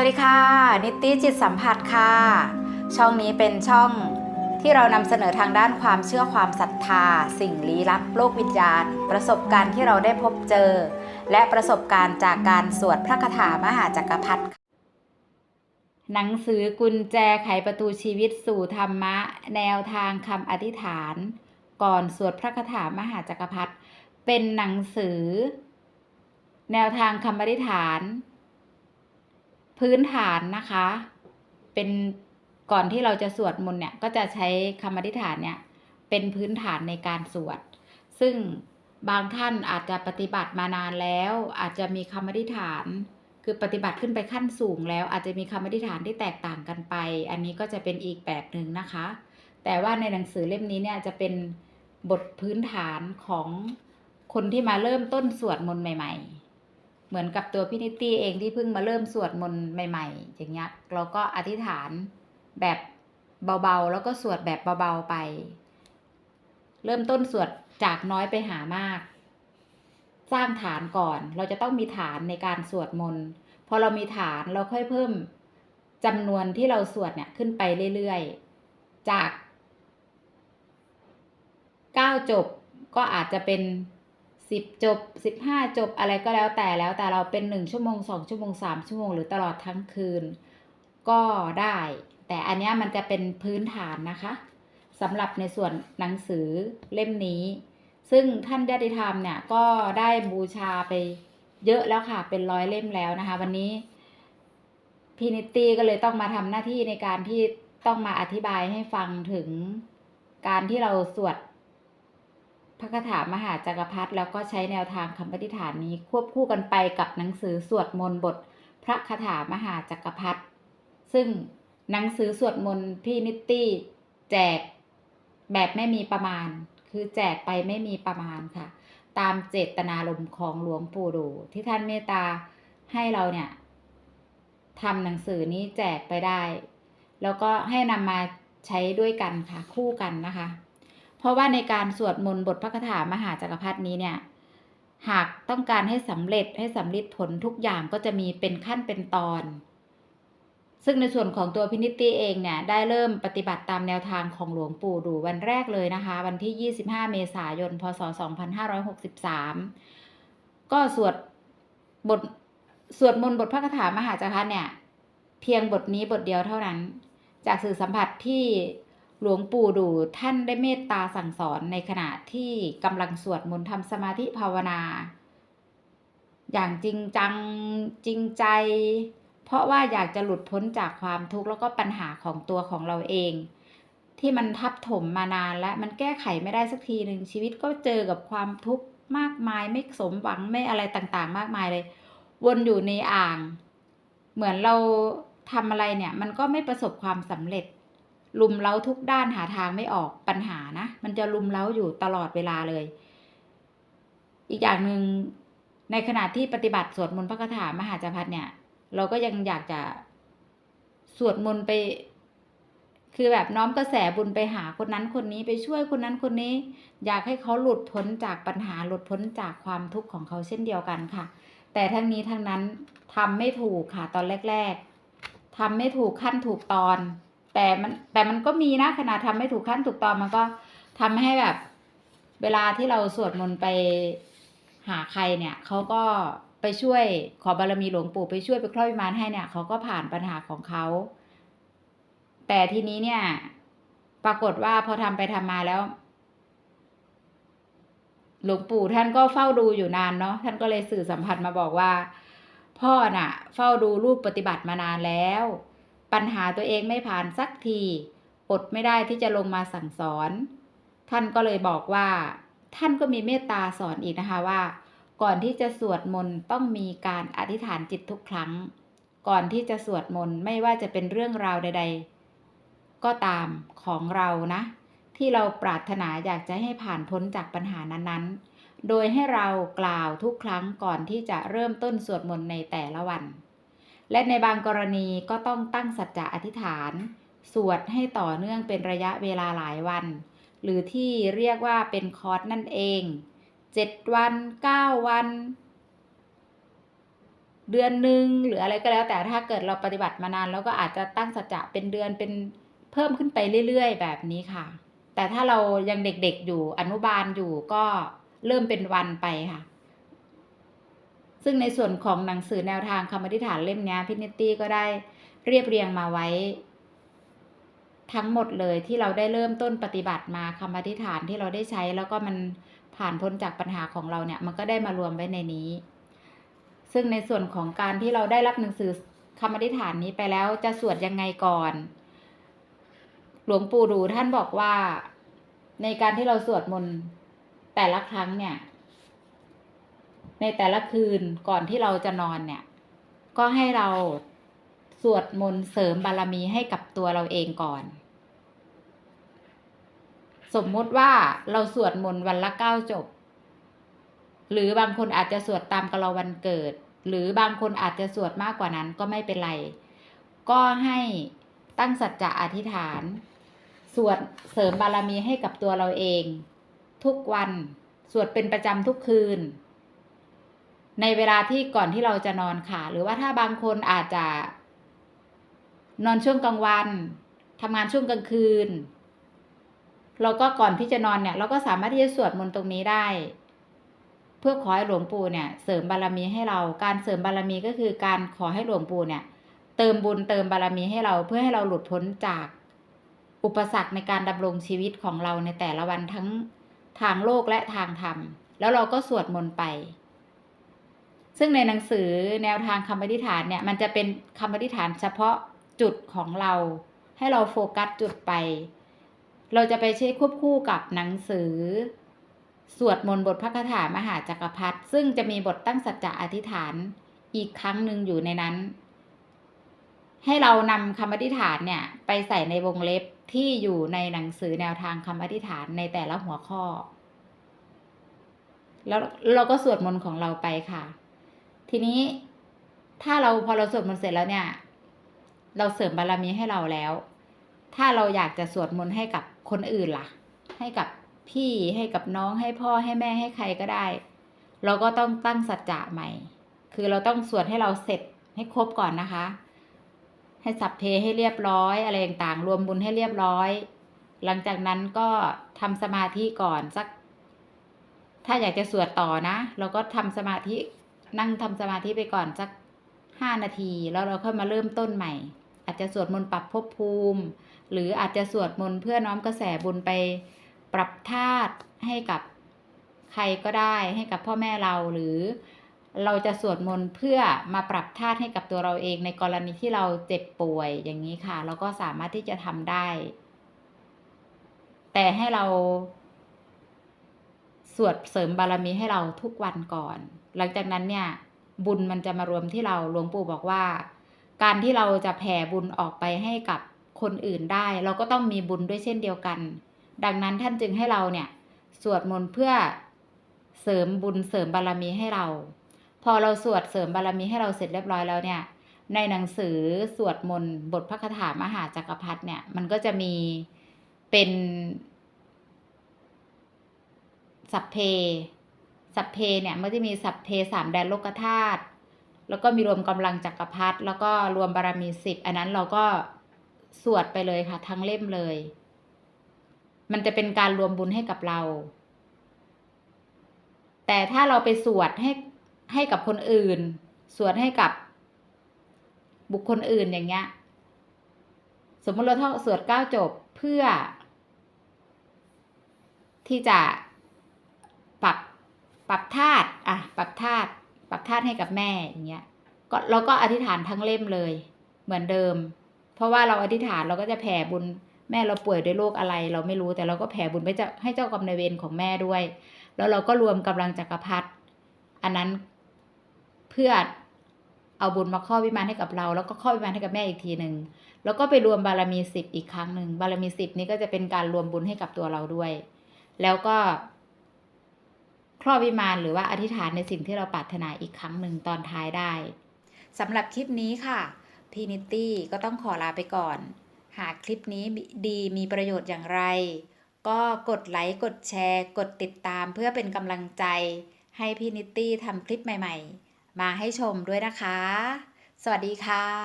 สวัสดีค่ะ นิติจิตสัมผัสค่ะ ช่องนี้เป็นช่องที่เรานำเสนอทางด้านความเชื่อความศรัทธา สิ่งลี้ลับโลกวิญญาณ ประสบการณ์ที่เราได้พบเจอ และประสบการณ์จากการสวดพระคาถามหาจักรพรรดิหนังสือกุญแจไขประตูชีวิตสู่ธรรมะ แนวทางคำอธิษฐาน ก่อนสวดพระคาถามหาจักรพรรดิเป็นหนังสือ แนวทางคำอธิษฐาน พื้นฐานนะคะ เป็นก่อนที่เราจะสวดมนต์เนี่ยก็จะใช้คำอธิษฐานเนี่ยเป็นพื้นฐานในการสวด ซึ่งบางท่านอาจจะปฏิบัติมานานแล้ว อาจจะมีคำอธิษฐาน คือปฏิบัติขึ้นไปขั้นสูงแล้ว อาจจะมีคำอธิษฐานที่แตกต่างกันไป อันนี้ก็จะเป็นอีกแบบหนึ่งนะคะ แต่ว่าในหนังสือเล่มนี้เนี่ยจะเป็นบทพื้นฐานของคนที่มาเริ่มต้นสวดมนต์ใหม่ ๆ เหมือนกับตัวพี่นิตตี้เองที่เพิ่งมาเริ่มสวดมนต์ใหม่ ๆ อย่างเงี้ยเราก็อธิษฐานแบบเบาๆ แล้วก็สวดแบบเบาๆไป เริ่มต้นสวดจากน้อยไปหามาก สร้างฐานก่อน เราจะต้องมีฐานในการสวดมนต์พอเรามีฐานเราค่อยเพิ่มจำนวนที่เราสวดเนี่ยขึ้นไปเรื่อยๆ จากเก้าจบก็อาจจะเป็น สิบจบสิบห้าจบอะไรก็แล้วแต่แล้วแต่เราเป็นหนึ่งชั่วโมงสองชั่วโมงสามชั่วโมงหรือตลอดทั้งคืน ก็ได้ แต่อันนี้มันจะเป็นพื้นฐานนะคะสำหรับในส่วนหนังสือเล่มนี้ ซึ่งท่านญาติธรรมเนี่ยก็ได้บูชาไปเยอะแล้วค่ะเป็นร้อยเล่มแล้วนะคะ วันนี้พี่นิตตี้ก็เลยต้องมาทำหน้าที่ในการที่ต้องมาอธิบายให้ฟังถึงการที่เราสวด พระคาถามหาจักรพรรดิแล้วก็ใช้แนวทางคำปฏิฐานนี้ควบคู่กันไปกับหนังสือสวดมนต์บท พระคาถามหาจักรพรรดิซึ่งหนังสือสวดมนต์พี่นิตตี้แจกแบบไม่มีประมาณ คือแจกไปไม่มีประมาณค่ะ ตามเจตนารมณ์ของหลวงปู่ดู ที่ท่านเมตตาให้เราเนี่ยทำหนังสือนี้แจกไปได้ แล้วก็ให้นำมาใช้ด้วยกันค่ะ คู่กันนะคะ เพราะว่าในการสวดมนต์บทพระคาถามหาจักรพรรดินี้เนี่ย หากต้องการให้สำเร็จให้สำลิดผลทุกอย่างก็จะมีเป็นขั้นเป็นตอน ซึ่งในส่วนของตัวพินิตี้เองเนี่ยได้เริ่มปฏิบัติตามแนวทางของหลวงปู่ดูวันแรกเลยนะคะ วันที่ 25 เมษายน พศ 2563 ก็สวดบทสวดมนต์บทพระคาถามหาจักรพรรดิเนี่ย เพียงบทนี้บทเดียวเท่านั้น จากสื่อสัมผัสที่ หลวงปู่ดูท่านได้เมตตาสั่งสอนในขณะที่กำลังสวดมนต์ทำสมาธิภาวนา อย่างจริงจังจริงใจ เพราะว่าอยากจะหลุดพ้นจากความทุกข์แล้วก็ปัญหาของตัวของเราเอง ที่มันทับถมมานานและมันแก้ไขไม่ได้สักทีหนึ่งชีวิตก็เจอกับความทุกข์มากมายไม่สมหวังไม่อะไรต่างๆ มากมายเลย วนอยู่ในอ่าง เหมือนเราทำอะไรเนี่ย มันก็ไม่ประสบความสำเร็จ ลุมเล้าทุกด้านหาทางไม่ออกปัญหานะ มันจะลุมเล้าอยู่ตลอดเวลาเลย อีกอย่างหนึ่งในขณะที่ปฏิบัติสวดมนต์พระคาถามหาจักรพรรดิเนี่ย เราก็ยังอยากจะสวดมนต์ไป คือแบบน้อมกระแสบุญไปหาคนนั้นคนนี้ไปช่วยคนนั้นคนนี้ อยากให้เขาหลุดพ้นจากปัญหาหลุดพ้นจากความทุกข์ของเขาเช่นเดียวกันค่ะ แต่ทั้งนี้ทั้งนั้นทำไม่ถูกค่ะตอนแรก ๆทำไม่ถูกขั้นถูกตอน แต่มันแต่มันก็มีนะขนาดทำไม่ถูกขั้นถูกตอนมันก็ทำให้แบบ เวลาที่เราสวดมนต์ไปหาใครเนี่ยเขาก็ไปช่วยขอบารมีหลวงปู่ไปช่วยไปครอบวิมานให้เนี่ยเขาก็ผ่านปัญหาของเขา แต่ทีนี้เนี่ย ปรากฏว่าพอทำไปทำมาแล้ว หลวงปู่ท่านก็เฝ้าดูอยู่นานเนาะท่านก็เลยสื่อสัมผัสมาบอกว่า พ่อน่ะ เฝ้าดูรูปปฏิบัติมานานแล้ว ปัญหาตัวเองไม่ผ่านสักที อดไม่ได้ที่จะลงมาสั่งสอน ท่านก็เลยบอกว่า ท่านก็มีเมตตาสอนอีกนะคะว่า ก่อนที่จะสวดมนต์ต้องมีการอธิษฐานจิตทุกครั้ง ก่อนที่จะสวดมนต์ไม่ว่าจะเป็นเรื่องราวใด ๆ ก็ตามของเรานะ ที่เราปรารถนาอยากจะให้ผ่านพ้นจากปัญหานั้นๆ โดยให้เรากล่าวทุกครั้งก่อนที่จะเริ่มต้นสวดมนต์ในแต่ละวัน และในบางกรณีก็ต้องตั้งสัจจะอธิษฐาน สวดให้ต่อเนื่องเป็นระยะเวลาหลายวัน หรือที่เรียกว่าเป็นคอร์สนั่นเอง 7 วัน 9 วัน เดือนหนึ่งหรืออะไรก็แล้ว แต่ถ้าเกิดเราปฏิบัติมานานแล้วก็อาจจะตั้งสัจจะเป็นเดือนเป็นเพิ่มขึ้นไปเรื่อยๆ แบบนี้ค่ะ แต่ถ้าเรายังเด็กๆอยู่อนุบาลอยู่ก็เริ่มเป็นวันไปค่ะ ซึ่งในส่วนของหนังสือแนวทางคำอธิษฐานเล่มนี้พี่นิตตี้ก็ได้เรียบเรียงมาไว้ ทั้งหมดเลยที่เราได้เริ่มต้นปฏิบัติมาคำอธิษฐานที่เราได้ใช้ แล้วก็มันผ่านพ้นจากปัญหาของเราเนี่ย มันก็ได้มารวมไว้ในนี้ ซึ่งในส่วนของการที่เราได้รับหนังสือคำอธิษฐานนี้ไปแล้วจะสวดยังไงก่อน หลวงปู่ดูท่านบอกว่าในการที่เราสวดมนต์แต่ละครั้งเนี่ย ในแต่ละคืนก่อนที่เราจะนอนเนี่ย ก็ให้เราสวดมนต์เสริมบารมีให้กับตัวเราเองก่อน สมมติว่าเราสวดมนต์วันละเก้าจบ หรือบางคนอาจจะสวดตามกะลาวันเกิด หรือบางคนอาจจะสวดมากกว่านั้นก็ไม่เป็นไร ก็ให้ตั้งสัจจะอธิษฐาน สวดเสริมบารมีให้กับตัวเราเอง ทุกวัน สวดเป็นประจำทุกคืน ในเวลาที่ก่อนที่เราจะนอนค่ะ หรือว่าถ้าบางคนอาจจะ นอนช่วงกลางวันทำงานช่วงกลางคืนเราก็ก่อนที่จะนอนเนี่ย เราก็สามารถที่จะสวดมนต์ตรงนี้ได้ เพื่อขอให้หลวงปู่เนี่ย เสริมบารมีให้เรา การเสริมบารมีก็คือการขอให้หลวงปู่เนี่ย เติมบุญเติมบารมีให้เราเพื่อให้เราหลุดพ้นจากอุปสรรคในการดำรงชีวิตของเราในแต่ละวันทั้งทางโลกและทางธรรม แล้วเราก็สวดมนต์ไป ซึ่งในหนังสือแนวทางคำอธิษฐานเนี่ยมันจะเป็นคำอธิษฐานเฉพาะจุดของเรา ให้เราโฟกัสจุดไป เราจะไปใช้ควบคู่กับหนังสือ สวดมนต์บทพระคาถามหาจักรพรรดิซึ่งจะมีบทตั้งสัจจะอธิษฐานอีกครั้งหนึ่งอยู่ในนั้น ให้เรานำคำอธิษฐานเนี่ยไปใส่ในวงเล็บที่อยู่ในหนังสือแนวทางคำอธิษฐานในแต่ละหัวข้อ แล้วเราก็สวดมนต์ของเราไปค่ะ ทีนี้ถ้าเราพอเราสวดมนต์เสร็จแล้วเนี่ย เราเสริมบารมีให้เราแล้ว ถ้าเราอยากจะสวดมนต์ให้กับคนอื่นล่ะ ให้กับพี่ให้กับน้องให้พ่อให้แม่ให้ใครก็ได้ เราก็ต้องตั้งสัจจะใหม่ คือเราต้องสวดให้เราเสร็จให้ครบก่อนนะคะ ให้สัพเพให้เรียบร้อยอะไรต่างๆรวมบุญให้เรียบร้อย หลังจากนั้นก็ทำสมาธิก่อนสัก ถ้าอยากจะสวดต่อนะ เราก็ทำสมาธิ นั่งทำสมาธิไปก่อนสักห้านาที แล้วเราค่อยมาเริ่มต้นใหม่ อาจจะสวดมนต์ปรับภพภูมิ หรืออาจจะสวดมนต์เพื่อน้อมกระแสบุญไปปรับธาตุให้กับใครก็ได้ให้กับพ่อแม่เราหรือเราจะสวดมนต์เพื่อมาปรับธาตุให้กับตัวเราเองในกรณีที่เราเจ็บป่วยอย่างนี้ค่ะ เราก็สามารถที่จะทำได้ แต่ให้เรา สวดเสริมบารมีให้เราทุกวันก่อน หลังจากนั้นเนี่ยบุญมันจะมารวมที่เราหลวงปู่บอกว่า การที่เราจะแผ่บุญออกไปให้กับคนอื่นได้ เราก็ต้องมีบุญด้วยเช่นเดียวกัน ดังนั้นท่านจึงให้เราเนี่ยสวดมนต์เพื่อเสริมบุญเสริมบารมีให้เรา พอเราสวดเสริมบารมีให้เราเสร็จเรียบร้อยแล้วเนี่ย ในหนังสือสวดมนต์บทพระคาถามหาจักรพรรดิเนี่ยมันก็จะมีเป็น สัพเพ สัพเพเนี่ยมันจะมีสัพเพสามแดนโลกธาตุแล้วก็มีรวมกำลังจักรพรรดิแล้วก็รวมบารมีสิบอันนั้นเราก็สวดไปเลยค่ะ ทั้งเล่มเลย มันจะเป็นการรวมบุญให้กับเรา แต่ถ้าเราไปสวดให้ให้กับคนอื่น สวดให้กับบุคคลอื่นอย่างเงี้ย สมมติเราท่องสวดเก้าจบเพื่อที่จะ ปรับปรับธาตุอะปรับธาตุปรับธาตุให้กับแม่อย่างเงี้ยก็เราก็อธิษฐานทั้งเล่มเลย เหมือนเดิม เพราะว่าเราอธิษฐานเราก็จะแผ่บุญแม่เราป่วยด้วยโรคอะไร เราไม่รู้แต่เราก็แผ่บุญไปจะให้เจ้ากรรมนายเวรของแม่ด้วย แล้วเราก็รวมกำลังจักรพรรดิอันนั้นเพื่อเอาบุญมาครอวิมานให้กับเรา แล้วก็ครอวิมานให้กับแม่อีกทีหนึ่งแล้วก็ไปรวมบารมีสิบอีกครั้งหนึ่งบารมีสิบนี้ก็จะเป็นการรวมบุญให้กับตัวเราด้วย แล้วก็ ครอบวิมานหรือว่าอธิษฐานในสิ่งที่เราปรารถนาอีกครั้งหนึ่งตอนท้ายได้สำหรับคลิปนี้ค่ะพีนิตตี้ก็ต้องขอลาไปก่อน หากคลิปนี้ดีมีประโยชน์อย่างไร ก็กดไลค์กดแชร์ กดติดตามเพื่อเป็นกำลังใจ ให้พีนิตตี้ทำคลิปใหม่ ๆ มาให้ชมด้วยนะคะ สวัสดีค่ะ